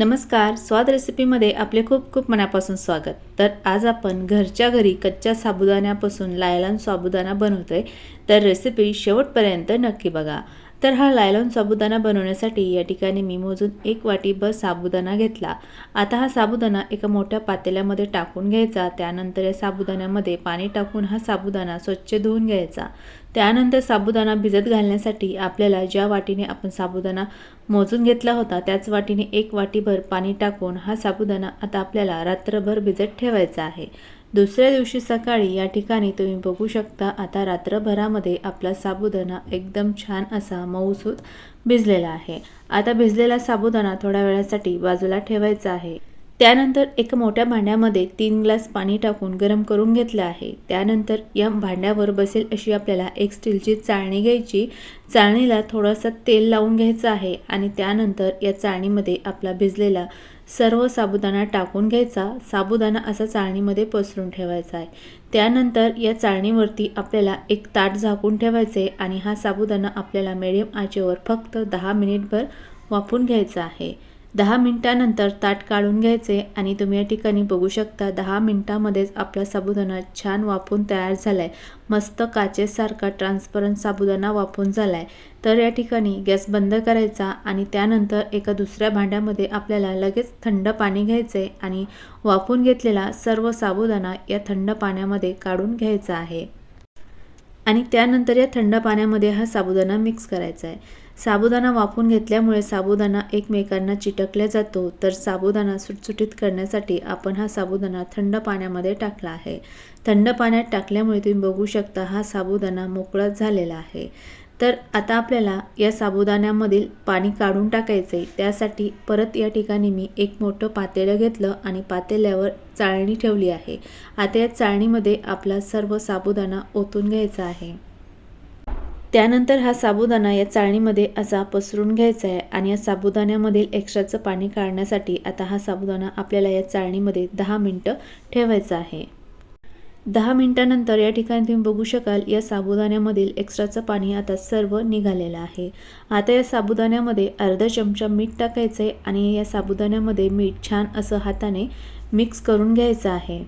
नमस्कार स्वाद रेसिपीमध्ये आपले खूप खूप मनापासून स्वागत. तर आज आपण घरच्या घरी कच्च्या साबुदाण्यापासून लायलॉन साबुदाणा बनवतोय. तर रेसिपी शेवटपर्यंत नक्की बघा. तर हा लायलॉन साबुदाणा बनवण्यासाठी या ठिकाणी मी मोजून एक वाटीभर साबुदाणा घेतला. आता हा साबुदाणा एका मोठ्या पातेल्यामध्ये टाकून घ्यायचा. त्यानंतर या साबुदाण्यामध्ये पाणी टाकून हा साबुदाणा स्वच्छ धुवून घ्यायचा. त्यानंतर साबुदाणा भिजत घालण्यासाठी आपल्याला ज्या वाटीने आपण साबुदाणा मोजून घेतला होता त्याच वाटीने एक वाटीभर पाणी टाकून हा साबुदाणा आता आपल्याला रात्रभर भिजत ठेवायचा आहे. दुसऱ्या दिवशी सकाळी या ठिकाणी तुम्ही बघू शकता आता रात्रभरामध्ये आपला साबुदाणा एकदम छान असा मऊसूत भिजलेला आहे. आता भिजलेला साबुदाणा थोड्या वेळासाठी बाजूला ठेवायचा आहे. त्यानंतर एका मोठ्या भांड्यामध्ये तीन ग्लास पाणी टाकून गरम करून घेतलं आहे. त्यानंतर या भांड्यावर बसेल अशी आपल्याला एक स्टीलची चाळणी घ्यायची. चाळणीला थोडंसं तेल लावून घ्यायचं आहे आणि त्यानंतर या चाळणीमध्ये आपला भिजलेला सर्व साबुदाणा टाकून घ्यायचा. साबुदाणा असा चाळणीमध्ये पसरून ठेवायचा आहे. त्यानंतर या चाळणीवरती आपल्याला एक ताट झाकून ठेवायचे आणि हा साबुदाणा आपल्याला मिडियम आचेवर फक्त दहा मिनिटभर वाफून घ्यायचा आहे. दहा मिनटानंतर ताट काढून घ्यायचे आणि तुम्ही या ठिकाणी बघू शकता दहा मिनटामध्येच आपला साबुदाणा छान वापून तयार झाला आहे मस्त काचेसारखा ट्रान्सपरंट साबुदाणा वापून झाला आहे तर या ठिकाणी गॅस बंद करायचा आणि त्यानंतर एका दुसऱ्या भांड्यामध्ये आपल्याला लगेच थंड पाणी घ्यायचं आहे आणि वापून घेतलेला सर्व साबुदाणा या थंड पाण्यामध्ये काढून घ्यायचा आहे. आणि त्यानंतर या थंड पाण्यामध्ये हा साबुदाणा मिक्स करायचा आहे साबुदाणा वाफून घेतल्यामुळे साबुदाणा एकमेकांना चिटकल्या जातो तर साबुदाणा सुटसुटीत करण्यासाठी आपण हा साबुदाणा थंड पाण्यामध्ये टाकला आहे. थंड पाण्यात टाकल्यामुळे तुम्ही बघू शकता हा साबुदाणा मोकळाच झालेला आहे. तर आता आपल्याला या साबुदाण्यामधील पाणी काढून टाकायचं आहे त्यासाठी परत या ठिकाणी मी एक मोठं पातेलं घेतलं आणि पातेल्यावर चाळणी ठेवली आहे. आता या चाळणीमध्ये आपला सर्व साबुदाणा ओतून घ्यायचा आहे. त्यानंतर हा साबुदाणा या चाळणीमध्ये असा पसरून घ्यायचा आहे आणि या साबुदाण्यामधील एक्स्ट्राचं पाणी काढण्यासाठी आता हा साबुदाणा आपल्याला या चाळणीमध्ये दहा मिनटं ठेवायचा आहे. दहा मिनटानंतर या ठिकाणी तुम्ही बघू शकाल या साबुदाण्यामधील एक्स्ट्राचं पाणी आता सर्व निघालेलं आहे. आता या साबुदाण्यामध्ये अर्धा चमचा मीठ टाकायचं आहे आणि या साबुदाण्यामध्ये मीठ छान असं हाताने मिक्स करून घ्यायचं आहे.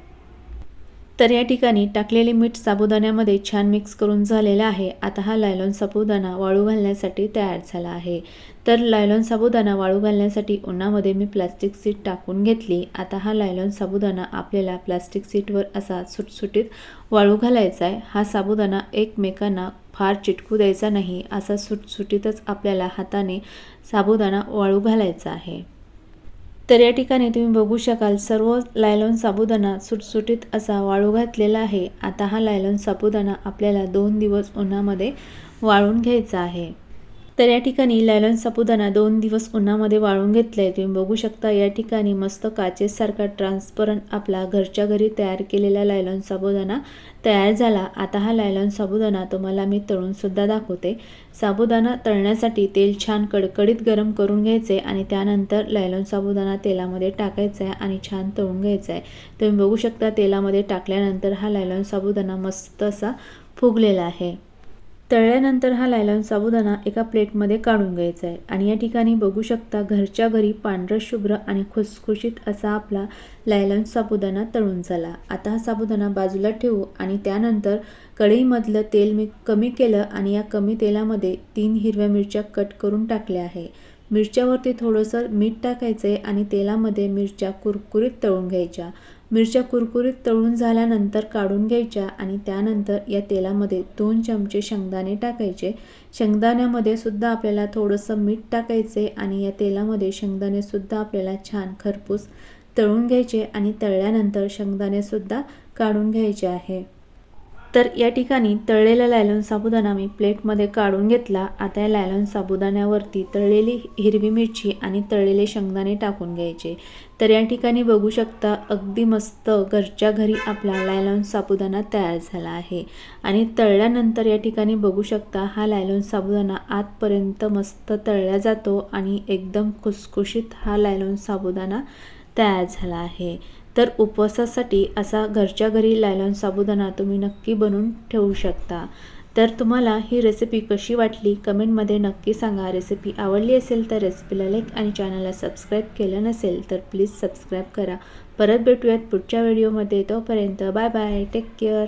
तर या ठिकाणी टाकलेले मीठ साबुदाण्यामध्ये छान मिक्स करून झालेलं आहे. आता हा लायलॉन साबुदाणा वाळू घालण्यासाठी तयार झाला आहे. तर लायलॉन साबुदाणा वाळू घालण्यासाठी उन्हामध्ये मी प्लास्टिक सीट टाकून घेतली. आता हा लायलॉन साबुदाणा आपल्याला प्लास्टिक सीटवर असा सुटसुटीत वाळू घालायचा आहे. हा साबुदाणा एकमेकांना फार चिटकू द्यायचा नाही. असा सुटसुटीतच आपल्याला हाताने साबुदाणा वाळू घालायचा आहे. तर या ठिकाणी तुम्ही बघू शकाल सर्व लायलॉन साबुदाणा सुटसुटीत असा वाळू घातलेला आहे. आता हा लायलॉन साबुदाणा आपल्याला दोन दिवस उन्हामध्ये वाळून घ्यायचा आहे. तर या ठिकाणी लायलॉन साबुदाणा दोन दिवस उन्हामध्ये वाळून घेतलं आहे तुम्ही बघू शकता या ठिकाणी मस्त काचेसारखा ट्रान्सपरंट आपला घरच्या घरी तयार केलेला लायलॉन साबुदाणा तयार झाला. आता हा लायलॉन साबुदाणा तुम्हाला मी तळूनसुद्धा दाखवते. साबुदाणा तळण्यासाठी तेल छान कडकडीत गरम करून घ्यायचे आणि त्यानंतर लायलॉन साबुदाणा तेलामध्ये टाकायचा आहे आणि छान तळून घ्यायचा आहे तुम्ही बघू शकता तेलामध्ये टाकल्यानंतर हा लायलॉन साबुदाणा मस्त असा फुगलेला आहे. तळल्यानंतर हा लायलॉन साबुदाणा एका प्लेटमध्ये काढून घ्यायचा आहे. आणि या ठिकाणी बघू शकता घरच्या घरी पांढरं शुभ्र आणि खुसखुशीत असा आपला लायलॉन साबुदाणा तळून झाला. आता हा साबुदाणा बाजूला ठेवू आणि त्यानंतर कढईमधलं तेल मी कमी केलं आणि या कमी तेलामध्ये तीन हिरव्या मिरच्या कट करून टाकल्या आहे. मिरच्यावरती थोडंसं मीठ टाकायचं आहे आणि तेलामध्ये मिरच्या कुरकुरीत तळून घ्यायच्या. मिरच्या कुरकुरीत तळून झाल्यानंतर काढून घ्यायच्या आणि त्यानंतर या तेलामध्ये दोन चमचे शेंगदाणे टाकायचे. शेंगदाण्यामध्ये सुद्धा आपल्याला थोडंसं मीठ टाकायचे आणि या तेलामध्ये शेंगदाणेसुद्धा आपल्याला छान खरपूस तळून घ्यायचे आणि तळल्यानंतर शेंगदाणेसुद्धा काढून घ्यायचे आहे. तर या ठिकाणी तळलेला लायलॉन साबुदाणा मी प्लेटमध्ये काढून घेतला. आता या लायलॉन साबुदाण्यावरती तळलेली हिरवी मिरची आणि तळलेले शेंगदाणे टाकून घ्यायचे. तर या ठिकाणी बघू शकता अगदी मस्त घरच्या घरी आपला लायलॉन साबुदाणा तयार झाला आहे. आणि तळल्यानंतर या ठिकाणी बघू शकता हा लायलॉन साबुदाणा आतपर्यंत मस्त तळला जातो आणि एकदम खुसखुशीत हा लायलॉन साबुदाणा तयार झाला आहे. तर उपवासासाठी असा घरच्या घरी लायलॉन साबुदाणा तुम्ही नक्की बनवून ठेवू शकता. तर तुम्हाला ही रेसिपी कशी वाटली? कमेंटमध्ये नक्की सांगा. रेसिपी आवडली असेल तर रेसिपीला लाईक आणि चॅनलला सबस्क्राईब केलं नसेल तर प्लीज सबस्क्राईब करा. परत भेटूयात पुढच्या व्हिडिओमध्ये तोपर्यंत बाय बाय टेक केअर